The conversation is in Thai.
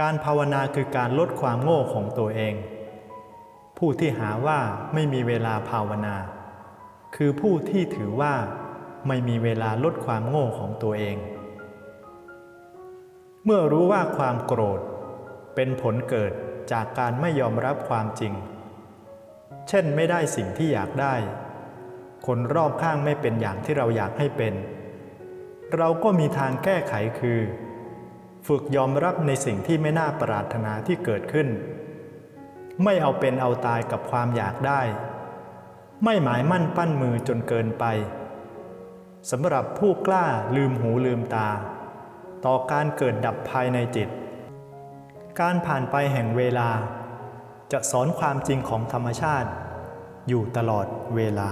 การภาวนาคือการลดความโง่ของตัวเอง ผู้ที่หาว่าไม่มีเวลาภาวนา คือผู้ที่ถือว่าไม่มีเวลาลดความโง่ของตัวเอง เมื่อรู้ว่าความโกรธ เป็นผลเกิดจากการไม่ยอมรับความจริง เช่นไม่ได้สิ่งที่อยากได้ คนรอบข้างไม่เป็นอย่างที่เราอยากให้เป็น เราก็มีทางแก้ไขคือ ฝึกยอมรับในสิ่งที่ไม่น่าปรารถนาที่เกิดขึ้น ไม่เอาเป็นเอาตายกับความอยากได้ ไม่หมายมั่นปั้นมือจนเกินไปสำหรับผู้กล้าลืมหูลืมตา ต่อการเกิดดับภายในจิต การผ่านไปแห่งเวลา จะสอนความจริงของธรรมชาติ อยู่ตลอดเวลา